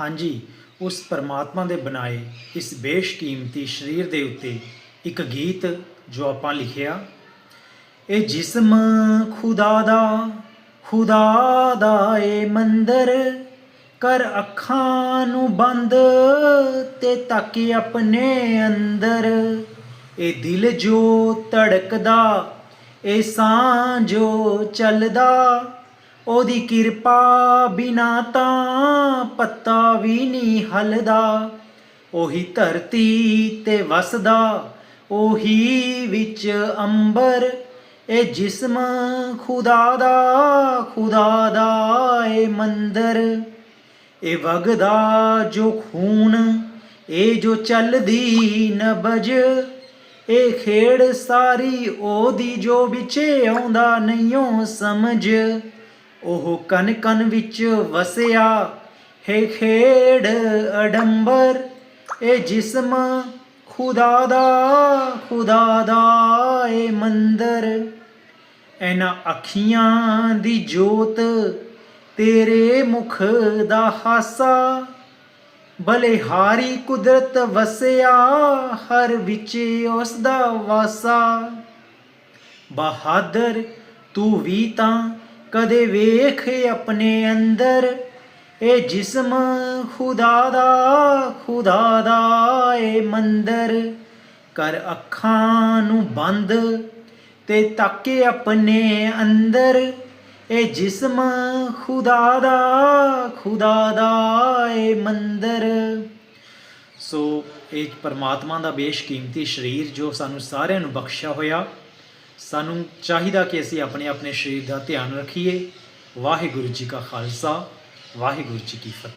ਹਾਂਜੀ, ਉਸ ਪਰਮਾਤਮਾ ਦੇ ਬਣਾਏ ਇਸ ਬੇਸ਼ਕੀਮਤੀ ਸਰੀਰ ਦੇ ਉੱਤੇ ਇੱਕ ਗੀਤ ਜੋ ਆਪਾਂ ਲਿਖਿਆ, ਇਹ ਜਿਸਮ ਖੁਦਾ ਦਾ ਖੁਦਾ ਦਾ ਏ ਮੰਦਰ, ਕਰ ਅੱਖਾਂ ਨੂੰ ਬੰਦ ਤੇ ਤਾਕੀ ਆਪਣੇ ਅੰਦਰ। ਇਹ ਦਿਲ ਜੋ ਧੜਕਦਾ, ਇਹ ਸਾਹ ਜੋ ਚੱਲਦਾ, ਉਹਦੀ ਕਿਰਪਾ ਬਿਨਾ ਤਾਂ ਪੱਤਾ ਵੀ ਨਹੀਂ ਹਲਦਾ। ਉਹੀ ਧਰਤੀ ਤੇ ਵਸਦਾ, ਉਹੀ ਵਿੱਚ ਅੰਬਰ। ਇਹ ਜਿਸਮ ਖੁਦਾ ਦਾ ਖੁਦਾ ਦਾ ਏ ਮੰਦਰ। ਇਹ ਵਗਦਾ ਜੋ ਖੂਨ, ਇਹ ਜੋ ਚੱਲਦੀ ਨਬਜ। ਇਹ ਖੇੜ ਸਾਰੀ ਉਹਦੀ ਜੋ ਵਿਚੇ ਆਉਂਦਾ, ਨਹੀਂਓ ਸਮਝ। ਉਹ ਕਨ ਕਨ ਵਿੱਚ ਵਸਿਆ ਹੈ ਖੇੜ ਅਡੰਬਰ ਇਹ ਜਿਸਮ ਖੁਦਾ ਦਾ ਖੁਦਾ ਦਾ ਏ ਮੰਦਰ। ਇਹਨਾਂ ਅੱਖੀਆਂ ਦੀ ਜੋਤ ਤੇਰੇ ਮੁਖ ਦਾ ਹਾਸਾ, ਬਲਿਹਾਰੀ ਕੁਦਰਤ ਵਸਿਆ ਹਰ ਵਿੱਚ ਉਸ ਦਾ ਵਾਸਾ। ਬਹਾਦਰ, ਤੂੰ ਵੀ ਤਾਂ ਕਦੇ ਵੇਖ ਆਪਣੇ ਅੰਦਰ ਇਹ ਜਿਸਮ ਖੁਦਾ ਦਾ ਖੁਦਾ ਦਾ ਏ ਮੰਦਰ। ਕਰ ਅੱਖਾਂ ਨੂੰ ਬੰਦ ਤੇ ਤਾਕੇ ਆਪਣੇ ਅੰਦਰ। ਇਹ ਜਿਸਮ ਖੁਦਾ ਦਾ ਖੁਦਾ ਦਾ ਏ ਮੰਦਰ। ਸੋ ਇਹ ਪਰਮਾਤਮਾ ਦਾ ਬੇਸ਼ਕੀਮਤੀ ਸਰੀਰ ਜੋ ਸਾਨੂੰ ਸਾਰਿਆਂ ਨੂੰ ਬਖਸ਼ਿਆ ਹੋਇਆ, ਸਾਨੂੰ ਚਾਹੀਦਾ ਕਿ ਅਸੀਂ ਆਪਣੇ ਆਪਣੇ ਸਰੀਰ ਦਾ ਧਿਆਨ ਰੱਖੀਏ। ਵਾਹਿਗੁਰੂ ਜੀ ਕਾ ਖਾਲਸਾ। ਵਾਹਿਗੁਰੂ ਜੀ ਕੀ ਫਤਿਹ।